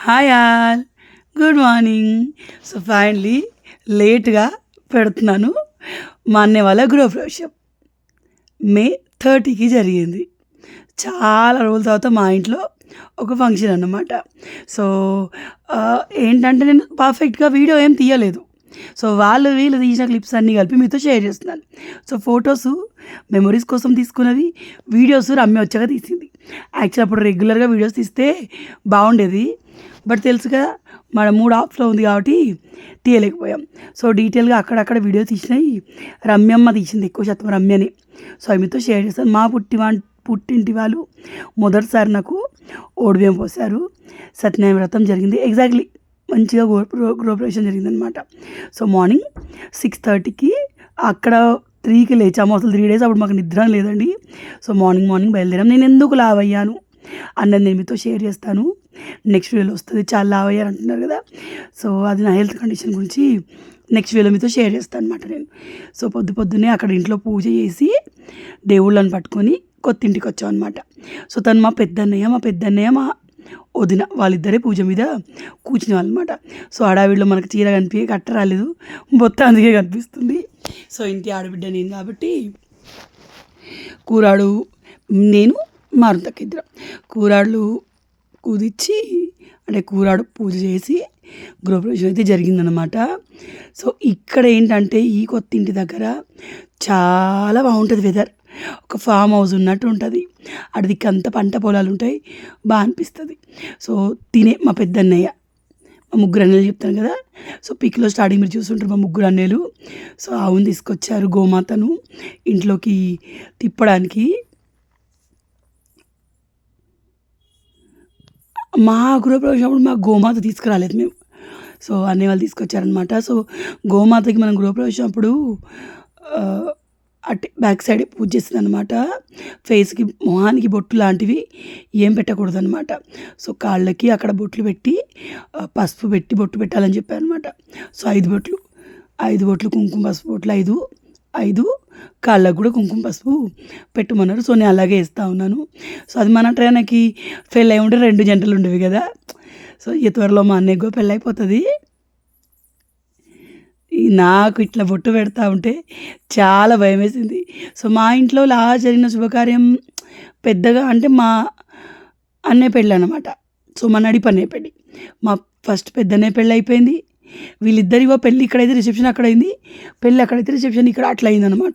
Hi all. Good morning so finally లేట్గా పెడుతున్నాను. మా అన్నయ్య వాళ్ళ గృహప్రవేశం మే థర్టీకి జరిగింది. చాలా రోజుల తర్వాత మా ఇంట్లో ఒక ఫంక్షన్ అన్నమాట. సో ఏంటంటే నేను పర్ఫెక్ట్గా వీడియో ఏం తీయలేదు. సో వాళ్ళు వీళ్ళు తీసిన క్లిప్స్ అన్నీ కలిపి మీతో షేర్ చేస్తున్నాను. సో ఫొటోస్ మెమరీస్ కోసం తీసుకున్నవి వీడియోస్ రమ్య వచ్చాక తీసింది. యాక్చువల్ అప్పుడు రెగ్యులర్గా వీడియోస్ తీస్తే బాగుండేది. బట్ తెలుసుగా మన మూడు ఆఫ్లో ఉంది కాబట్టి తీయలేకపోయాం. సో డీటెయిల్గా అక్కడక్కడ వీడియో తీసినాయి. రమ్యమ్మ తీసింది ఎక్కువ శాతం రమ్యని. సో మీతో షేర్ చేస్తాను మా పుట్టి వా పుట్టింటి వాళ్ళు మొదటిసారి నాకు ఓడిబియ్యం పోసారు సత్యనారాయణ వ్రతం జరిగింది. ఎగ్జాక్ట్లీ మంచిగా గృహ గృహప్రవేశం జరిగిందనమాట సో మార్నింగ్ సిక్స్ థర్టీకి అక్కడ త్రీకి లేచాము. అసలు త్రీ డేస్ అప్పుడు మాకు నిద్ర లేదండి. సో మార్నింగ్ మార్నింగ్ బయలుదేరాం నేను ఎందుకు లావ్ అయ్యాను అన్నది నేను మీతో షేర్ చేస్తాను. నెక్స్ట్ వీడియోలో వస్తుంది. చాలా లావ్ అయ్యారు అంటున్నారు కదా. సో అది నా హెల్త్ కండిషన్ గురించి నెక్స్ట్ వీడియో మీతో షేర్ చేస్తాను అనమాట నేను. సో పొద్దు పొద్దున్నే అక్కడ ఇంట్లో పూజ చేసి దేవుళ్ళని పట్టుకొని కొత్త ఇంటికి వచ్చాం అనమాట సో తను మా పెద్దన్నయ్య మా పెద్దన్నయ్య మా వదిన వాళ్ళిద్దరే పూజ మీద కూర్చునే వాళ్ళనమాట సో హడావిడిలో మనకు చీర కనిపి కట్ట రాలేదు. మొత్తం అందుకే కనిపిస్తుంది. సో ఇంటి ఆడబిడ్డ నేను కాబట్టి కూరాడు నేను మారుతక్క ఇద్దరం. కూరాళ్ళు కుదిచ్చి అంటే కూరాడు పూజ చేసి గృహప్రవేశం అయితే జరిగిందనమాట సో ఇక్కడ ఏంటంటే ఈ కొత్త ఇంటి దగ్గర చాలా బాగుంటుంది వెదర్ ఒక ఫామ్ హౌస్ ఉన్నట్టు ఉంటుంది. అడిదికి అంత పంట పొలాలు ఉంటాయి. బాగా అనిపిస్తుంది. సో తినే మా పెద్దన్నయ్య మా ముగ్గురు అన్నలు చెప్తాను కదా. సో పిక్లో స్టార్టింగ్ మీరు చూస్తుంటారు మా ముగ్గురు అన్నలు. సో ఆవును తీసుకొచ్చారు గోమాతను ఇంట్లోకి తిప్పడానికి. మా గృహప్రవేశం అప్పుడు మా గోమాత తీసుకురాలేదు మేము. సో అన్నయ్య వాళ్ళు తీసుకొచ్చారనమాట సో గోమాతకి మనం గృహప్రవేశం అప్పుడు అటు బ్యాక్ సైడ్ పూజ చేస్తుంది అనమాట ఫేస్కి మొహానికి బొట్టు లాంటివి ఏం పెట్టకూడదు అనమాట సో కాళ్ళకి అక్కడ బొట్లు పెట్టి పసుపు పెట్టి బొట్టు పెట్టాలని చెప్పారు అనమాట సో ఐదు బొట్లు. ఐదు బొట్లు కుంకుమ పసుపు బొట్లు ఐదు ఐదు కాళ్ళకు కూడా కుంకుమ పసుపు పెట్టమన్నారు. సో నేను అలాగే ఇస్తూ ఉన్నాను. సో అది మన ట్రైన్కి ఫెయిల్ అయి ఉంటే రెండు జంటలు ఉండేవి కదా. సో ఈ త్వరలో మా అన్నయ్యకు పెళ్ళి అయిపోతుంది నాకు ఇట్లా బొట్టు పెడతా ఉంటే చాలా భయం వేసింది సో మా ఇంట్లో లా జరిగిన శుభకార్యం పెద్దగా అంటే మా అన్నయ్య పెళ్ళి అనమాట సో మా నడిపు అన్నయ్య పెళ్ళి. మా ఫస్ట్ పెద్దనే పెళ్ళి అయిపోయింది. వీళ్ళిద్దరివో పెళ్ళి ఇక్కడైతే రిసెప్షన్ అక్కడ అయింది పెళ్ళి అక్కడైతే రిసెప్షన్ ఇక్కడ అట్లా అయిందనమాట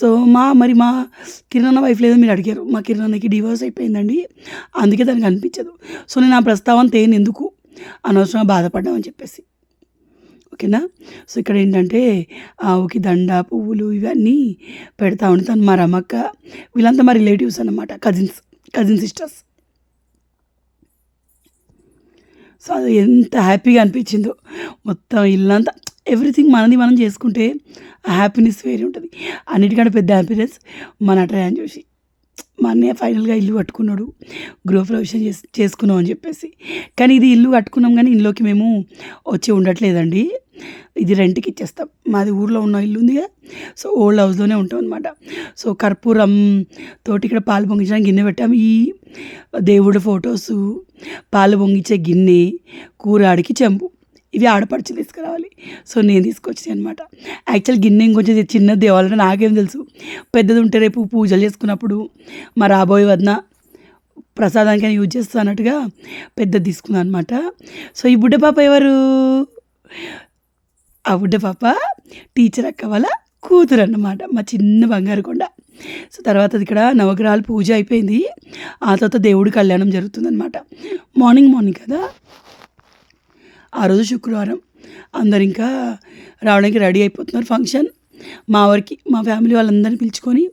సో మా మరి మా కిరణ్ వైఫ్ లేదో మీరు అడిగారు. మా కిరణ్కి డివోర్స్ అయిపోయిందండి. అందుకే దానికి అనిపించదు. సో నేను ఆ ప్రస్తావన తేను ఎందుకు? అనవసరంగా బాధపడ్డామని చెప్పేసి. ఓకేనా? సో ఇక్కడ ఏంటంటే ఆవుకి దండ పువ్వులు ఇవన్నీ పెడతా ఉంటాను మా రమక్క. వీళ్ళంతా మా రిలేటివ్స్ అన్నమాట కజిన్స్ కజిన్ సిస్టర్స్. సో అది ఎంత హ్యాపీగా అనిపించిందో. మొత్తం ఇల్లంతా ఎవ్రీథింగ్ మనది మనం చేసుకుంటే ఆ హ్యాపీనెస్ వేరే ఉంటుంది. అన్నిటికంటే పెద్ద హ్యాపీనెస్ మన ట్రయాన్ చూసి మా అన్నయ్య ఫైనల్గా ఇల్లు కట్టుకున్నాడు గృహప్రవేశం చేసి చేసుకున్నాం అని చెప్పేసి. కానీ ఇది ఇల్లు కట్టుకున్నాం కానీ ఇంట్లోకి మేము వచ్చి ఉండట్లేదండి. ఇది రెంట్కి ఇచ్చేస్తాం. మాది ఊర్లో ఉన్న ఇల్లు ఉంది సో ఓల్డ్ హౌస్లోనే ఉంటాం అనమాట సో కర్పూరం తోటి ఇక్కడ పాలు పొంగించడానికి గిన్నె పెట్టాము ఈ దేవుడి ఫొటోసు పాలు పొంగించే గిన్నె కూరాడికి చెంబు. ఇవి ఆడపడిచి తీసుకురావాలి. సో నేను తీసుకొచ్చాను అనమాట యాక్చువల్ గిన్నె ఇంకొంచెం చిన్నది తేవాలంటే నాకేం తెలుసు. పెద్దది ఉంటే రేపు పూజలు చేసుకున్నప్పుడు మా రాబోయే వదిన ప్రసాదానికి యూజ్ చేస్తా అన్నట్టుగా పెద్దది తీసుకున్నాను అనమాట సో ఈ బుడ్డ పాప ఎవరు? ఆ పాప. టీచర్ అక్క వాళ్ళ కూతురు అన్నమాట మా చిన్న బంగారు కొండ. సో తర్వాత అది ఇక్కడ నవగ్రహాలు పూజ అయిపోయింది. ఆ తర్వాత దేవుడి కళ్యాణం జరుగుతుందన్నమాట. మార్నింగ్ మార్నింగ్ కదా? ఆ రోజు శుక్రవారం. అందరు ఇంకా రావడానికి రెడీ అయిపోతున్నారు ఫంక్షన్. మా వారికి మా ఫ్యామిలీ వాళ్ళందరినీ పిలుచుకొని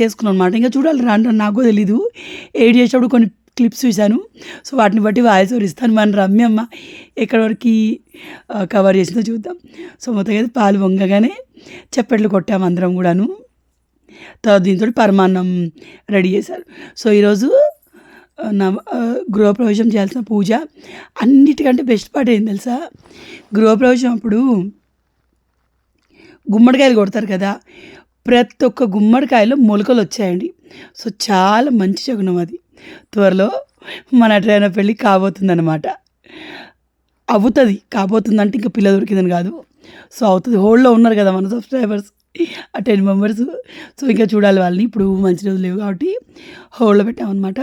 చేసుకున్నాం అనమాట ఇంకా చూడాలి రాను నాకు తెలీదు. ఏడు చేసేటప్పుడు కొన్ని క్లిప్స్ చూశాను. సో వాటిని బట్టి వాయిస్ ఓవర్ ఇస్తాను. మన రమ్యమ్మ ఎక్కడి వరకు కవర్ చేసిందో చూద్దాం. సో మొత్తం అయితే పాలు వంగగానే చప్పట్లు కొట్టాము అందరం కూడాను. తర్వాత దీంతో పరమాన్నం రెడీ చేశారు. సో ఈరోజు నవ గృహప్రవేశం చేయాల్సిన పూజ అన్నిటికంటే బెస్ట్ పార్ట్ ఏం తెలుసా? గృహప్రవేశం అప్పుడు గుమ్మడికాయలు కొడతారు కదా. ప్రతి ఒక్క గుమ్మడికాయలో మొలకలు వచ్చాయండి. సో చాలా మంచి శకునం అది. త్వరలో మన ట్రైన్ పెళ్ళి కాబోతుందన్నమాట. అవుతుంది కాబోతుందంటే ఇంకా పిల్ల దొరికిందని కాదు. సో అవుతుంది. హోల్డ్లో ఉన్నారు కదా మన సబ్స్క్రైబర్స్ ఆ టెన్ మెంబర్స్. సో ఇంకా చూడాలి వాళ్ళని. ఇప్పుడు మంచి రోజులు లేవు కాబట్టి హోల్డ్లో పెట్టామన్నమాట.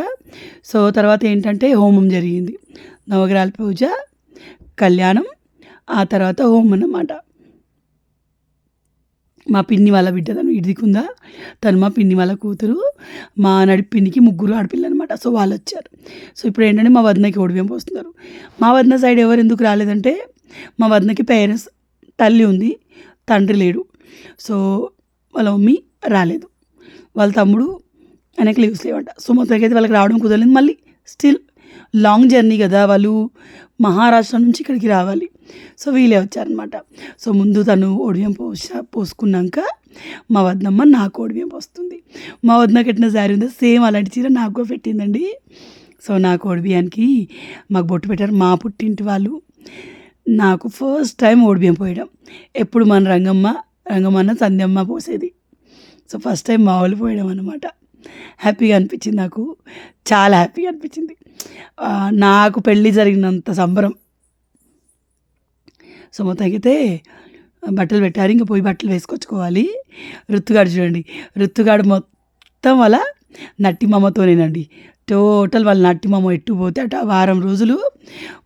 సో తర్వాత ఏంటంటే హోమం జరిగింది. నవగ్రహాల పూజ కళ్యాణం ఆ తర్వాత హోమం అన్నమాట. మా పిన్ని వాళ్ళ బిడ్డ తను ఇదికుందా తను మా పిన్ని వాళ్ళ కూతురు. మా నడిపిన్నికి ముగ్గురు ఆడపిల్లలు అనమాట సో వాళ్ళు వచ్చారు సో ఇప్పుడు ఏంటంటే మా వదినకి ఓడివేం పోస్తున్నారు. మా వదిన సైడ్ ఎవరు ఎందుకు రాలేదంటే మా వదినకి పేరెంట్స్ తల్లి ఉంది తండ్రి లేడు. సో వాళ్ళ మమ్మీ రాలేదు. వాళ్ళ తమ్ముడు ఆయనకి లీవ్స్ లేవంట. సో మొత్తానికి అయితే వాళ్ళకి రావడం కుదరలేదు. మళ్ళీ స్టిల్ లాంగ్ జర్నీ కదా వాళ్ళు మహారాష్ట్ర నుంచి ఇక్కడికి రావాలి. సో వీళ్ళే వచ్చారనమాట సో ముందు తను ఒడియం పోస పోసుకున్నాక మా వద్దమ్మ నాకు ఒడియం పోస్తుంది. మా వదిన కట్టిన శారీ ఉందో సేమ్ అలాంటి చీర నాకు కూడా పెట్టిందండి. సో నాకు ఒడిబియానికి మాకు బొట్టు పెట్టారు మా పుట్టింటి వాళ్ళు. నాకు ఫస్ట్ టైం ఓడిబియ్యం పోయడం. ఎప్పుడు మన రంగమ్మ రంగమ్మన్న సంధ్యమ్మ పోసేది. సో ఫస్ట్ టైం మా వాళ్ళు పోయడం అనమాట హ్యాపీగా అనిపించింది నాకు. చాలా హ్యాపీగా అనిపించింది. నాకు పెళ్ళి జరిగినంత సంబరం. సో తగ్గితే బట్టలు పెట్టారు ఇంకా పోయి బట్టలు వేసుకొచ్చుకోవాలి. రుత్తుగాడు చూడండి రుత్తుగాడు మొత్తం వాళ్ళ నట్టిమమ్మతోనేనండి టోటల్ వాళ్ళ నట్టి ఎట్టు పోతే అట వారం రోజులు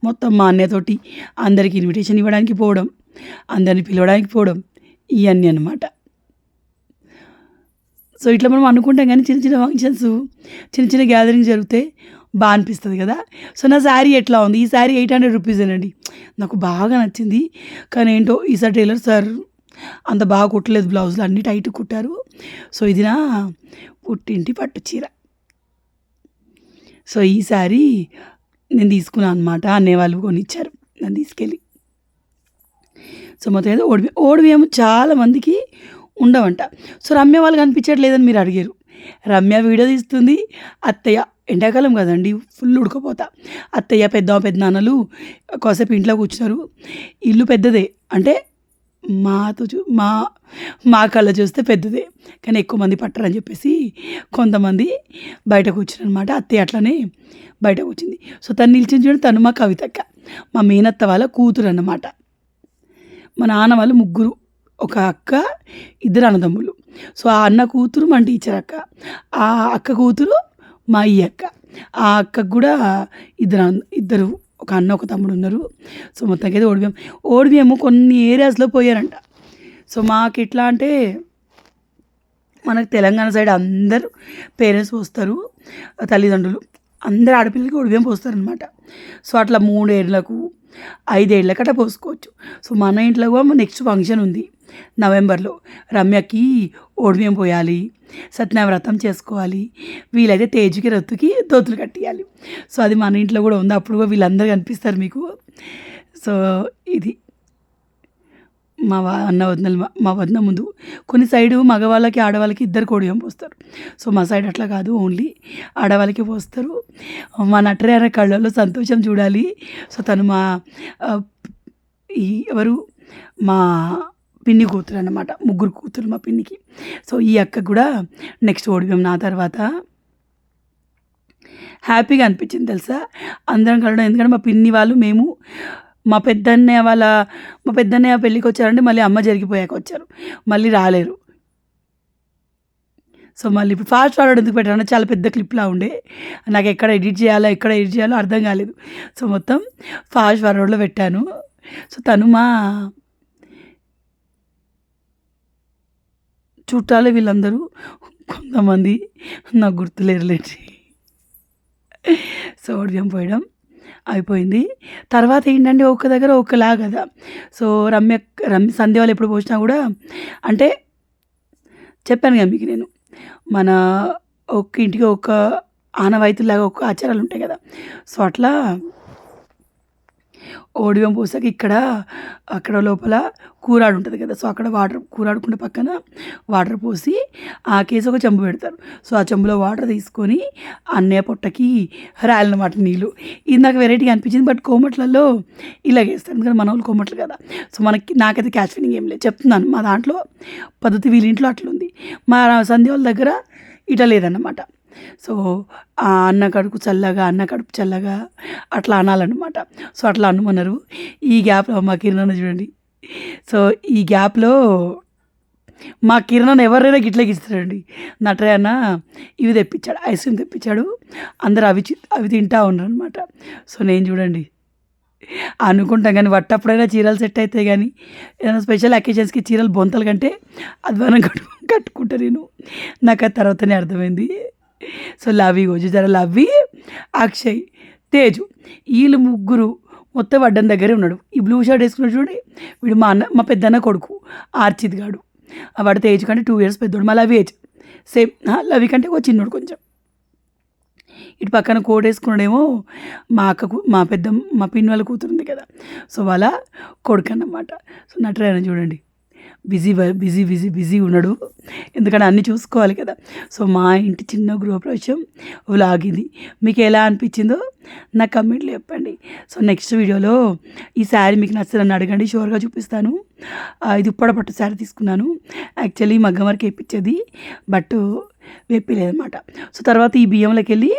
మొత్తం మా అన్నయ్యతోటి అందరికి ఇన్విటేషన్ ఇవ్వడానికి పోవడం అందరిని పిలవడానికి పోవడం ఇవన్నీ అనమాట సో ఇట్లా మనం అనుకుంటాం కానీ చిన్న చిన్న ఫంక్షన్స్ చిన్న చిన్న గ్యాదరింగ్ జరిగితే బాగా అనిపిస్తుంది కదా. సో నా శారీ ఎట్లా ఉంది? ఈ శారీ ఎయిట్ హండ్రెడ్ రూపీసేనండి నాకు బాగా నచ్చింది. కానీ ఏంటో ఈసారి టైలర్ సార్ అంత బాగా కుట్టలేదు బ్లౌజులు. అన్ని టైట్ కుట్టారు. సో ఇది నా పుట్టింటి పట్టు చీర. సో ఈ శారీ నేను తీసుకున్నాను అనమాట అన్నయ్య వాళ్ళు కొనిచ్చారు. నన్ను తీసుకెళ్ళి. సో మొత్తం ఏదో ఓడిబి ఓడిబియ్యం చాలామందికి ఉండవంట. సో రమ్య వాళ్ళు కనిపించట్లేదని మీరు అడిగారు. రమ్య వీడియో తీస్తుంది. అత్తయ్య ఎండాకాలం కదండి ఫుల్ ఉడకపోతా. అత్తయ్య పెద్ద పెద్దనాన్నలు కాసేపు ఇంట్లో కూర్చున్నారు. ఇల్లు పెద్దదే అంటే మాతో చూ మా మా కళ్ళ చూస్తే పెద్దదే కానీ ఎక్కువ మంది పట్టరని చెప్పేసి కొంతమంది బయట కూర్చున్నారనమాట అత్తయ్య అట్లనే బయట కూర్చుంది. సో తను నిలిచింది చూడండి తను మా కవితక్క మా మేనత్త వాళ్ళ కూతురు అన్నమాట. మా నాన్న వాళ్ళు ముగ్గురు ఒక అక్క ఇద్దరు అన్నదమ్ములు. సో ఆ అన్న కూతురు మన టీచర్ అక్క. ఆ అక్క కూతురు మా ఈ అక్క ఆ అక్కకు కూడా ఇద్దరు ఇద్దరు ఒక అన్న ఒక తమ్ముడు ఉన్నారు. సో మొత్తానికి అయితే ఓడిపోయాం ఓడిపోయాము కొన్ని ఏరియాస్లో పోయారంట. సో మాకు ఎట్లా అంటే మనకు తెలంగాణ సైడ్ అందరు పేరెంట్స్ పోస్తారు తల్లిదండ్రులు. అందరు ఆడపిల్లలకి ఒడిబియ్యం పోస్తారనమాట సో అట్లా మూడేళ్ళకు ఐదేళ్ళకి అట్లా పోసుకోవచ్చు. సో మన ఇంట్లో కూడా నెక్స్ట్ ఫంక్షన్ ఉంది. నవంబర్లో రమ్యకి ఓడిమేం పోయాలి? సత్యనావ్రతం చేసుకోవాలి. వీలైతే తేజుకి రత్తుకి దోతులు కట్టియాలి. సో అది మన ఇంట్లో కూడా ఉంది. అప్పుడు కూడా వీళ్ళందరూ కనిపిస్తారు మీకు. సో ఇది మా అన్న వదినలు మా- వదన వదిన ముందు. కొన్ని సైడు మగవాళ్ళకి ఆడవాళ్ళకి ఇద్దరు కోడియం పోస్తారు. సో మా సైడ్ అట్లా కాదు. ఓన్లీ ఆడవాళ్ళకి పోస్తారు. మా నటరేర కళ్ళల్లో సంతోషం చూడాలి. సో తను మా ఈ ఎవరు? మా పిన్ని కూతురు అనమాట ముగ్గురు కూతురు మా పిన్నికి. సో ఈ అక్క కూడా నెక్స్ట్ ఓడిపోయాం. నా తర్వాత హ్యాపీగా అనిపించింది తెలుసా? అందరం కలవడం. ఎందుకంటే మా పిన్ని వాళ్ళు మేము మా పెద్దన్నయ్య వాళ్ళ మా పెద్దన్నయ్య పెళ్ళికి వచ్చారంటే మళ్ళీ అమ్మ జరిగిపోయాక వచ్చారు. మళ్ళీ రాలేరు. సో మళ్ళీ ఇప్పుడు ఫాస్ట్ ఫార్వర్డ్ ఎందుకు పెట్టారంటే చాలా పెద్ద క్లిప్లా ఉండే. నాకు ఎక్కడ ఎడిట్ చేయాలో ఎక్కడ ఎడిట్ చేయాలో అర్థం కాలేదు. సో మొత్తం ఫాస్ట్ ఫార్వర్డ్లో పెట్టాను. సో తను మా చుట్టాలు వీళ్ళందరూ. కొంతమంది నాకు గుర్తులేరులేండి. సో ఓడియం పోయడం అయిపోయింది. తర్వాత ఏంటంటే ఒక్క దగ్గర ఒకలా కదా. సో రమ్య రమ్య సంధ్య వాళ్ళు ఎప్పుడు పోసినా కూడా అంటే చెప్పాను కదా మీకు నేను. మన ఒక్క ఇంటికి ఒక ఆనవాయితీలాగా ఒక ఆచారాలు ఉంటాయి కదా. సో అట్లా ఓడియం పోసాక ఇక్కడ అక్కడ లోపల కూరాడు ఉంటుంది కదా. సో అక్కడ వాటర్ కూరాడుకుంటే పక్కన వాటర్ పోసి ఆ కేసు ఒక చెంబు పెడతారు. సో ఆ చెంబులో వాటర్ తీసుకొని అన్నయ్య పొట్టకి రాయాలన్నమాట నీళ్ళు ఇది నాకు వెరైటీగా అనిపించింది బట్ కోమట్లలో ఇలాగేస్తారు ఎందుకంటే మన వాళ్ళు కోమట్లు కదా. సో మనకి నాకైతే క్యాచ్ ఫీలింగ్ ఏం లేదు. చెప్తున్నాను మా దాంట్లో పద్ధతి వీళ్ళ ఇంట్లో అట్లుంది. మా సంధ్య వాళ్ళ దగ్గర ఇట లేదన్నమాట. సో ఆ అన్న కడుపు చల్లగా అన్న కడుపు చల్లగా అట్లా అనాలన్నమాట. సో అట్లా అనమన్నారు ఈ గ్యాప్లో మా కిరణ్ చూడండి. సో ఈ గ్యాప్లో మా కిరణ్ ఎవరైనా గిట్లకి ఇస్తాడండి నటరే అన్న ఇవి తెప్పించాడు ఐస్ క్రీమ్ తెప్పించాడు. అందరు అవి చి- అవి తింటా ఉన్నారు అనమాట సో నేను చూడండి. అనుకుంటాం కానీ వట్టప్పుడైనా చీరలు సెట్ అవుతాయి కానీ ఏదైనా స్పెషల్ అకేషన్స్కి చీరలు బొంతలు కంటే అధ్వానం కట్టు కట్టుకుంటా నేను. నాకు ఆ తర్వాతనే అర్థమైంది. సో లవి గోజు జర లవి అక్షయ్. తేజు వీళ్ళు ముగ్గురు మొత్తం అడ్డం దగ్గరే ఉన్నాడు. ఈ బ్లూ షర్ట్ వేసుకున్నాడు చూడండి. వీడు మా అన్న మా పెద్దన్న కొడుకు ఆర్చిత్ గాడు. ఆ వాడు తేజ్ కంటే టూ ఇయర్స్ పెద్దోడు. మా లవి ఏజ్ సేమ్ లవి కంటే ఒక చిన్నోడు కొంచెం. ఇటు పక్కన కోట్ వేసుకున్నాడేమో మా అక్కకు మా పెద్ద మా పిన్ని వాళ్ళ కూతురు ఉంది కదా. సో వాళ్ళ కొడుకు అన్నమాట సో నటరాయన చూడండి. బిజీ బిజీ బిజీ బిజీ ఉన్నాడు ఎందుకంటే అన్నీ చూసుకోవాలి కదా. సో మా ఇంటి చిన్న గృహప్రవేశం వ్లాగ్ ఇది మీకు ఎలా అనిపించిందో నా కమెంట్లు చెప్పండి. సో నెక్స్ట్ వీడియోలో ఈ శారీ మీకు నచ్చదని అడగండి. షూర్గా చూపిస్తాను. ఇది ఉప్పడ పట్టు శారీ తీసుకున్నాను. యాక్చువల్లీ మగ్గం వరకు వేయించేది బట్ వేపిలేదన్నమాట. సో తర్వాత ఈ బియ్యంలోకి వెళ్ళి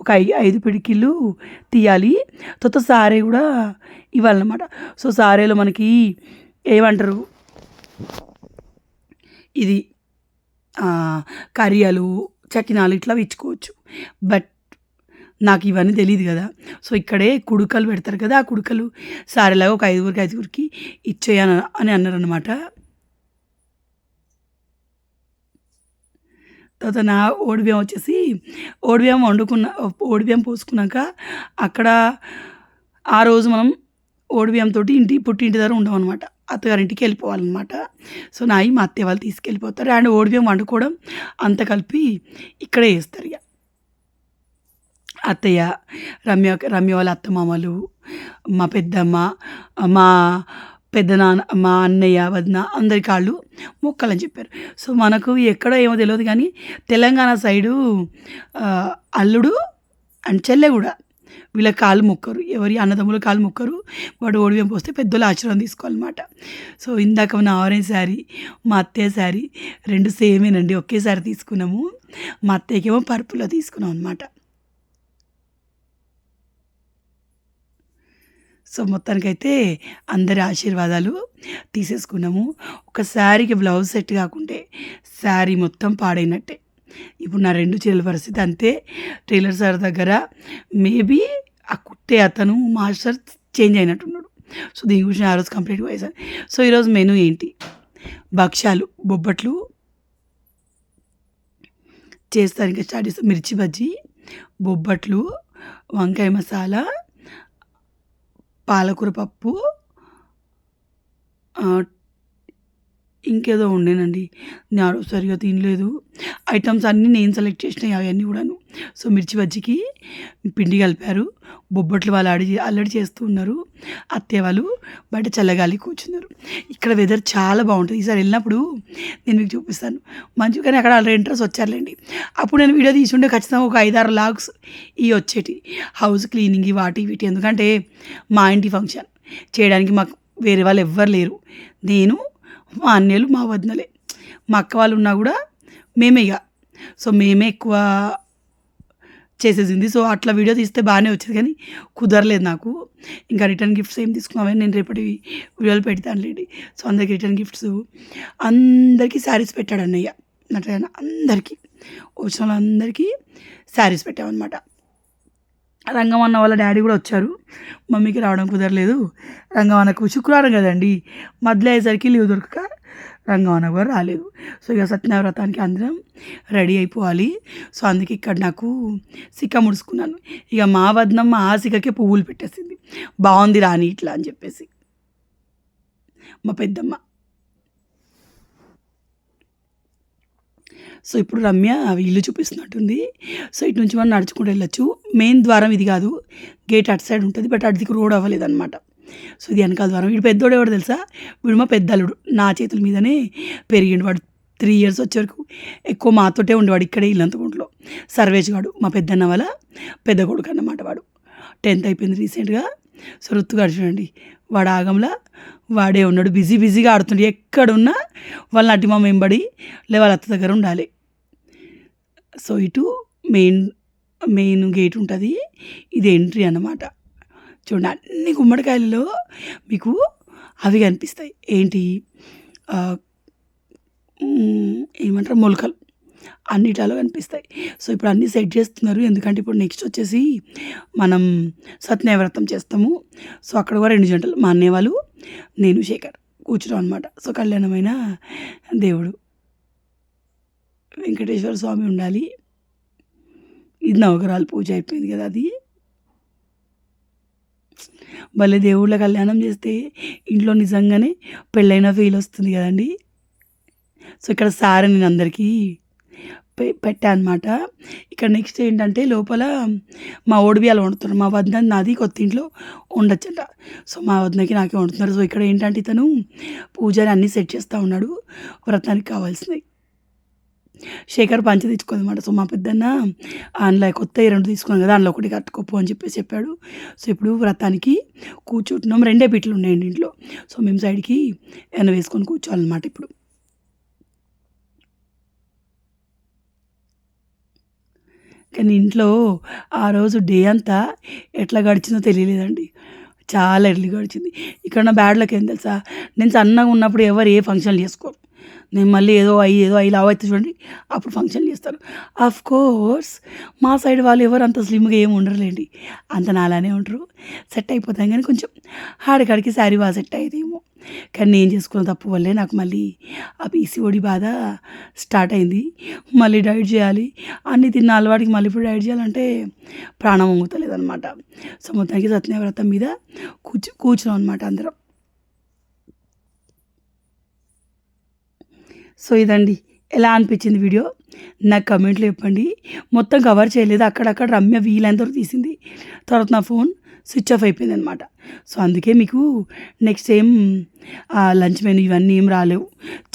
ఒక ఐ ఐదు పిడికిళ్ళు తీయాలి. తర్వాత సారే కూడా ఇవ్వాలన్నమాట. సో సారేలో మనకి ఏమంటారు? ఇది ఆ, చకినాలు ఇట్లా ఇచ్చుకోవచ్చు బట్ నాకు ఇవన్నీ తెలియదు కదా. సో ఇక్కడే కుడుకలు పెడతారు కదా ఆ కుడుకలు. సారేలాగా ఒక ఐదుగురికి ఐదుగురికి ఇచ్చేయను అని అన్నారనమాట తర్వాత నా ఓడిబియ్యం వచ్చేసి ఓడిబియ్యం వండుకున్న ఓడిబియ్యం పోసుకున్నాక అక్కడ ఆ రోజు మనం ఓడిబియ్యంతో ఇంటి పుట్టింటి దగ్గర ఉండమన్నమాట అత్తగారింటికి వెళ్ళిపోవాలన్నమాట. సో నాయి మా అత్తయ్య వాళ్ళు తీసుకెళ్ళిపోతారు. అండ్ ఓడిబియ్యం వండుకోవడం అంత కలిపి ఇక్కడే చేస్తారు ఇక అత్తయ్య రమ్య రమ్య వాళ్ళ అత్తమామలు మా పెద్దమ్మ మా పెద్ద నాన్న మా అన్నయ్య వదిన అందరి కాళ్ళు మొక్కలని చెప్పారు. సో మనకు ఎక్కడ ఏమో తెలియదు కానీ తెలంగాణ సైడు అల్లుడు అండ్ చెల్లె కూడా. వీళ్ళ కాలు మొక్కరు. ఎవరి అన్నదమ్ముల కాలు మొక్కరు. వాడు ఓడివేం పోస్తే పెద్దలు ఆశీర్వాదం తీసుకోవాలన్నమాట. సో ఇందాక నా ఆరెంజ్ శారీ మా అత్తయ్య శారీ రెండు సేమేనండి ఒకేసారి తీసుకున్నాము. మా అత్తయ్యకేమో పర్పులో తీసుకున్నాం అనమాట సో మొత్తానికైతే అందరి ఆశీర్వాదాలు తీసేసుకున్నాము. ఒక శారీకి బ్లౌజ్ సెట్ కాకుంటే శారీ మొత్తం పాడైనట్టే. ఇప్పుడు నా రెండు చీరల పరిస్థితి అంతే. టైలర్ సార్ దగ్గర మేబీ ఆ కుట్టే అతను మాస్టర్ చేంజ్ అయినట్టున్నాడు. సో దీని గురించి ఆ రోజు కంప్లీట్గా వేసాను సో ఈరోజు మెనూ ఏంటి? భక్ష్యాలు బొబ్బట్లు చేస్తారు ఇంకా స్టార్ట్ చేస్తాం. మిర్చి బజ్జీ బొబ్బట్లు వంకాయ మసాలా పాలకూర పప్పు ఇంకేదో ఉండేనండి. నేను సరిగా తినలేదు. ఐటమ్స్ అన్నీ నేను సెలెక్ట్ చేసినాయి అవన్నీ కూడాను. సో మిర్చి బజ్జికి పిండి కలిపారు. బొబ్బట్లు వాళ్ళు అడి అల్లడి చేస్తూ ఉన్నారు. అత్తయ్య వాళ్ళు బయట చల్లగాలి కూర్చున్నారు. ఇక్కడ వెదర్ చాలా బాగుంటుంది. ఈసారి వెళ్ళినప్పుడు నేను మీకు చూపిస్తాను. మంచి కానీ అక్కడ ఆల్రెడీ ఇంట్రెస్ట్ వచ్చారులేండి. అప్పుడు నేను వీడియో తీసుంటే ఖచ్చితంగా ఒక ఐదారు లాగ్స్ ఇవి వచ్చేటి. హౌస్ క్లీనింగ్ వాటి వీటి. ఎందుకంటే మా ఇంటి ఫంక్షన్ చేయడానికి మాకు వేరే వాళ్ళు ఎవ్వరు లేరు. నేను మా అన్నయ్యలు మా వదినలే. మా అక్క వాళ్ళు ఉన్నా కూడా మేమే ఇక. సో మేమే ఎక్కువ చేసేసింది. సో అట్లా వీడియో తీస్తే బాగానే వచ్చేది. కానీ కుదరలేదు నాకు. ఇంకా రిటర్న్ గిఫ్ట్స్ ఏం తీసుకున్నామని నేను రేపటి వీడియోలు పెడతాను లేడి సో అందరికి రిటర్న్ గిఫ్ట్స్. అందరికీ శారీస్ పెట్టాడు అన్నయ్య. నటన అందరికీ. వచ్చిన వాళ్ళందరికీ శారీస్ పెట్టామన్నమాట. రంగమన్న వాళ్ళ డాడీ కూడా వచ్చారు. మమ్మీకి రావడం కుదరలేదు. రంగమన్నకు శుక్రవారం కదండి. మధ్యలో అయ్యేసరికి లీవ్ దొరకక రంగమన్న కూడా రాలేదు. సో ఇక సత్యనావ్రతానికి అందరం రెడీ అయిపోవాలి. సో అందుకే ఇక్కడ నాకు సిక్క ముడుచుకున్నాను. ఇక మా వదనమ్మ ఆ సిక్కకే పువ్వులు పెట్టేసింది. బాగుంది రాని ఇట్లా అని చెప్పేసి. మా పెద్దమ్మ. సో ఇప్పుడు రమ్య ఇల్లు చూపిస్తున్నట్టుంది. సో ఇటు నుంచి మనం నడుచుకుంటూ వెళ్ళొచ్చు. మెయిన్ ద్వారం ఇది కాదు. గేట్ అటు సైడ్ ఉంటుంది. బట్ అటుదికి రోడ్ అవ్వలేదు అనమాట సో ఇది వెనకాల ద్వారం. వీడు పెద్దోడు ఎవడు తెలుసా? వీడు మా పెద్దలుడు నా చేతుల మీదనే పెరిగిండు వాడు. త్రీ ఇయర్స్ వచ్చే వరకు ఎక్కువ మాతోటే ఉండేవాడు ఇక్కడే ఇల్లంతకుంట్లో సర్వేష్ గాడు మా పెద్దన్న వల్ల పెద్ద కొడుకు అన్నమాట వాడు. టెన్త్ అయిపోయింది రీసెంట్గా. సో రుత్తుగాడు చూడండి. వాడు ఆగంలో వాడే ఉన్నాడు. బిజీ బిజీగా ఆడుతుండే. ఎక్కడున్నా వాళ్ళ నటిమ మా వెంబడి లే వాళ్ళ అత్త దగ్గర ఉండాలి. సో ఇటు మెయిన్ మెయిన్ గేట్ ఉంటుంది. ఇది ఎంట్రీ అన్నమాట. చూడండి అన్ని గుమ్మడికాయలలో మీకు అవి కనిపిస్తాయి. ఏంటి? ఏమంటారు? మొలకలు. అన్నిటిలో కనిపిస్తాయి. సో ఇప్పుడు అన్నీ సెట్ చేస్తున్నారు. ఎందుకంటే ఇప్పుడు నెక్స్ట్ వచ్చేసి మనం సత్యవ్రతం చేస్తాము. సో అక్కడ కూడా రెండు జంటలు మా అన్నయ్య వాళ్ళు నేను శేఖర్ కూర్చున్నాం అనమాట సో కళ్యాణమైన దేవుడు. వెంకటేశ్వర స్వామి ఉండాలి. ఇది నవగ్రహాలు పూజ అయిపోయింది కదా అది. భలే దేవుళ్ళ కళ్యాణం చేస్తే ఇంట్లో నిజంగానే పెళ్ళైన ఫీల్ వస్తుంది కదండి. సో ఇక్కడ సార్ నేను అందరికీ పెట్టా అనమాట ఇక్కడ నెక్స్ట్ ఏంటంటే లోపల మా ఓడిబియాలు వండుతున్నారు. మా వద్ద నాది కొత్త ఇంట్లో ఉండొచ్చట సో మా వద్దకి నాకే వండుతున్నారు. సో ఇక్కడ ఏంటంటే ఇతను పూజని అన్నీ సెట్ చేస్తూ ఉన్నాడు. వ్రతానికి కావాల్సినవి. శేఖర్ పంచ తెచ్చుకోదన్నమాట సో మా పెద్దన్న అందులో కొత్త రెండు తీసుకున్నాం కదా అందులో ఒకటి కట్టుకోపు అని చెప్పేసి చెప్పాడు. సో ఇప్పుడు వ్రతానికి కూర్చుంటున్నాం. రెండే పీటలు ఉన్నాయండి ఇంట్లో. సో మేము సైడ్కి ఎన్న వేసుకొని కూర్చోవాలన్నమాట ఇప్పుడు. కానీ ఇంట్లో ఆ రోజు డే అంతా ఎట్లా గడిచిందో తెలియలేదండి. చాలా ఎర్లీ గడిచింది. ఇక్కడ నా బ్యాడ్ లక్ ఏం తెలుసా? నేను సన్నగా ఉన్నప్పుడు ఎవరు ఏ ఫంక్షన్లు చేసుకోరు. నేను మళ్ళీ ఏదో అయ్యి ఏదో అయ్యి లావైతే అయితే చూడండి. అప్పుడు ఫంక్షన్లు చేస్తారు. ఆఫ్ కోర్స్ మా సైడ్ వాళ్ళు ఎవరు అంత స్లిమ్గా ఏమి ఉండరులేండి. అంత నాలానే ఉంటారు సెట్ అయిపోతాం కానీ కొంచెం ఆడికాడికి శారీ బాగా సెట్ అయ్యేదేమో కానీ నేను చేసుకున్న తప్పు వల్లే నాకు మళ్ళీ ఆ పీసీఓడి బాధ స్టార్ట్ అయింది. మళ్ళీ డైట్ చేయాలి. అన్ని తిన్న అలవాటికి మళ్ళీ ఇప్పుడు డైట్ చేయాలంటే ప్రాణం వంగుతలేదు అనమాట సో మొత్తానికి సత్యవ్రతం మీద కూర్చు కూర్చున్నాం అనమాట అందరం. సో ఇదండి. ఎలా అనిపించింది వీడియో? నాకు కమెంట్లో చెప్పండి. మొత్తం కవర్ చేయలేదు. అక్కడక్కడ రమ్య వీలైనంత వరకు తీసింది. తర్వాత నా ఫోన్ స్విచ్ ఆఫ్ అయిపోయింది అనమాట సో అందుకే మీకు నెక్స్ట్ ఏం లంచ్ మెనూ ఇవన్నీ ఏం రాలేవు.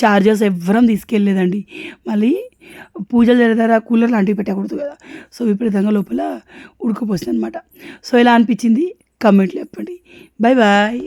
చార్జర్స్ ఎవ్వరం తీసుకెళ్ళలేదండి. మళ్ళీ పూజలు జరిగారా కూలర్ లాంటివి పెట్టకూడదు కదా. సో విపరీతంగా లోపల ఉడుకుపోసింది అనమాట సో ఎలా అనిపించింది? కమెంట్లు చెప్పండి. Bye bye